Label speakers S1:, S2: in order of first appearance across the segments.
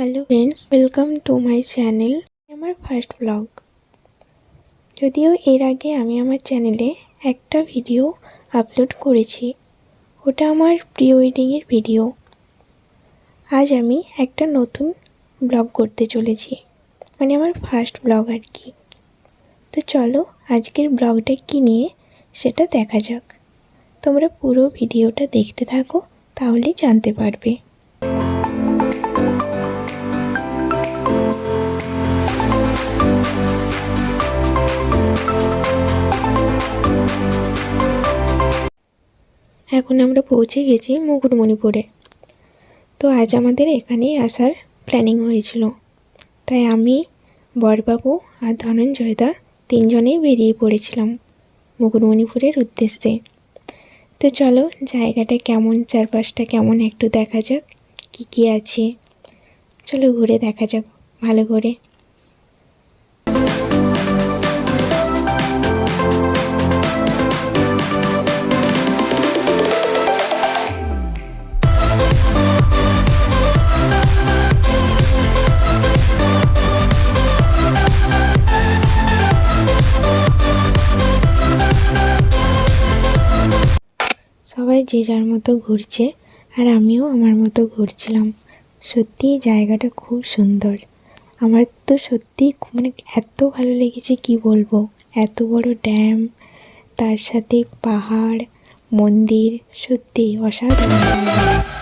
S1: Hello friends welcome to my channel আমার first blog যদিও এর আগে আমি আমার চ্যানেলে একটা ভিডিও আপলোড করেছি, ওটা আমার প্রি ওয়েডিংয়ের ভিডিও আজ আমি একটা নতুন ব্লগ করতে চলেছি মানে আমার ফার্স্ট ব্লগ আর কি। তো চলো আজকের ব্লগটা কী নিয়ে সেটা দেখা যাক। তোমরা পুরো ভিডিওটা দেখতে থাকো তাহলেই জানতে পারবে। এখন আমরা পৌঁছে গেছি মুকুটমণিপুরে। তো আজ আমাদের এখানেই আসার প্ল্যানিং হয়েছিল। তাই আমি, বরবাবু আর ধনঞ্জয়দা তিনজনেই বেরিয়ে পড়েছিলাম মুকুটমণিপুরের উদ্দেশ্যে। তো চলো, জায়গাটা কেমন, চারপাশটা কেমন একটু দেখা যাক, কী কী আছে। চলো ঘুরে দেখা যাক, ভালো করে। সবাই যে যার মতো ঘুরছে আর আমিও আমার মতো ঘুরছিলাম। সত্যি জায়গাটা খুব সুন্দর। আমার তো সত্যি মানে এত ভালো লেগেছে কি বলব? এত বড় ড্যাম, তার সাথে পাহাড়, মন্দির সত্যি অসাধারণ।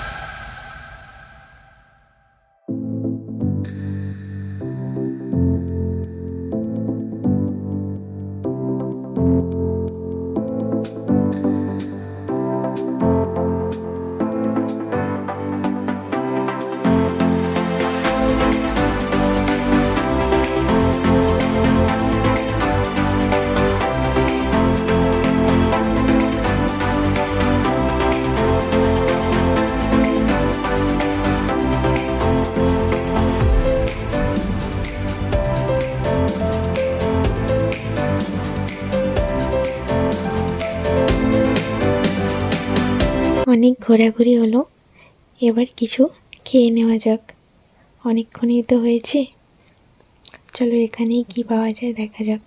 S1: অনেক ঘোরাঘুরি হলো। এবার কিছু খেয়ে নেওয়া যাক। অনেকক্ষণই তো হয়েছে। চলো এখানেই কি পাওয়া যায় দেখা যাক।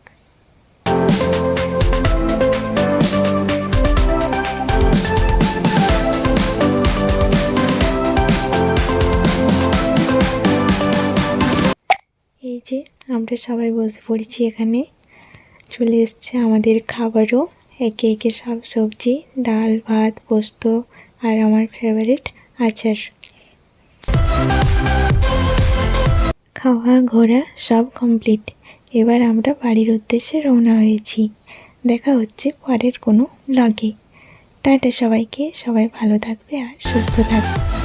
S1: এই যে আমরা সবাই বসে পড়েছি এখানে। চলে এসছে আমাদের খাবারও। একে একে সব সবজি, ডাল, ভাত, পোস্ত আর আমার ফেভারিট আচার। খাওয়া, ঘোরা সব কমপ্লিট এবার আমরা বাড়ির উদ্দেশ্যে রওনা হয়েছি। দেখা হচ্ছে পরের কোনো ব্লগে টাটা সবাইকে, সবাই ভালো থাকবে আর সুস্থ থাকবে।